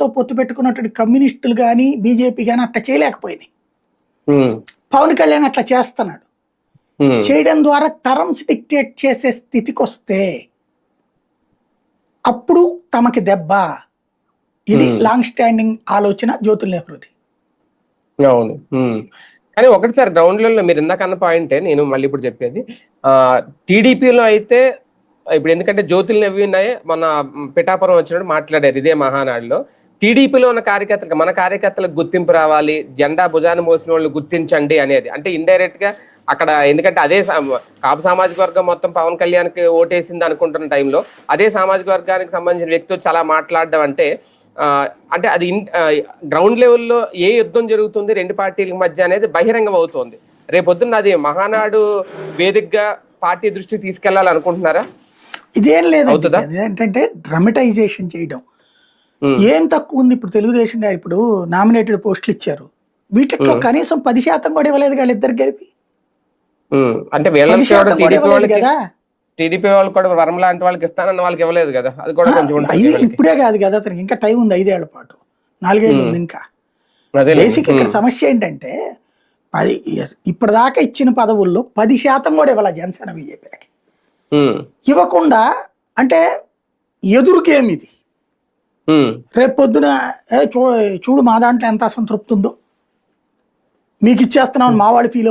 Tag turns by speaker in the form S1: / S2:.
S1: తో పొత్తు పెట్టుకున్నటువంటి కమ్యూనిస్టులు కానీ బీజేపీ కానీ అట్లా చేయలేకపోయినాయి. పవన్ కళ్యాణ్ అట్లా చేస్తున్నాడు. చేయడం ద్వారా టర్మ్స్ డిక్టేట్ చేసే స్థితికి వస్తే అప్పుడు తమకి దెబ్బ. ఇది. లాంగ్ స్టాండింగ్ ఆలోచన జ్యోతుల నెహ్రూది.
S2: అవును. కానీ ఒకటి సార్ గ్రౌండ్ లెవెల్లో మీరు ఇందాక అన్న పాయింటే నేను మళ్ళీ ఇప్పుడు చెప్పేది. టీడీపీలో అయితే ఇప్పుడు ఎందుకంటే జ్యోతులు నవ్వినాయి మన పిఠాపురం వచ్చినప్పుడు మాట్లాడారు ఇదే మహానాడులో. టీడీపీలో ఉన్న కార్యకర్తలకు మన కార్యకర్తలకు గుర్తింపు రావాలి జెండా భుజాన్ని మోసిన వాళ్ళు గుర్తించండి అనేది. అంటే ఇండైరెక్ట్గా అక్కడ ఎందుకంటే అదే కాపు సామాజిక వర్గం మొత్తం పవన్ కళ్యాణ్కి ఓటేసింది అనుకుంటున్న టైంలో అదే సామాజిక వర్గానికి సంబంధించిన వ్యక్తి వచ్చి అలా మాట్లాడడం అంటే అంటే అది గ్రౌండ్ లెవెల్లో ఏ యుద్ధం జరుగుతుంది రెండు పార్టీల మధ్య అనేది బహిరంగం అవుతోంది. రేపొద్దున్న అది మహానాడు వేదికగా పార్టీ దృష్టికి తీసుకెళ్ళాలనుకుంటున్నారా?
S1: ఇదేం
S2: అవుతుందా?
S1: ఏంటంటే డ్రమటైజేషన్ చేయడం. ఏం తక్కువ ఉంది ఇప్పుడు తెలుగుదేశం గారు ఇప్పుడు నామినేటెడ్ పోస్టులు ఇచ్చారు. వీటిలో కనీసం పది శాతం కూడా ఇవ్వలేదు వాళ్ళిద్దరు కలిపి?
S2: ఉమ్, అంటే టీడీపీ
S1: కదా?
S2: వాళ్ళు కూడా వరం లాంటి వాళ్ళకి ఇస్తానన్న వాళ్ళకి ఇవ్వలేదు కదా? అది కూడా కొంచెం.
S1: ఇప్పుడే కాదు కదా అతనికి. ఇంకా టైం ఉంది ఐదేళ్ళ పాటు. నాలుగేళ్ళు ఉంది ఇంకా. బేసిక్ ఇక్కడ సమస్య ఏంటంటే పది ఇప్పటిదాకా ఇచ్చిన పదవుల్లో పది శాతం కూడా ఇవ్వాలి జనసేన బీజేపీకి ఇవ్వకుండా అంటే ఎదురు గేమ్ ఇది రేపు పొద్దున ఏ చూ చూడు మా దాంట్లో ఎంత అసంతృప్తి ఉందో. మీకు ఇచ్చేస్తున్నామని మా వాళ్ళు ఫీల్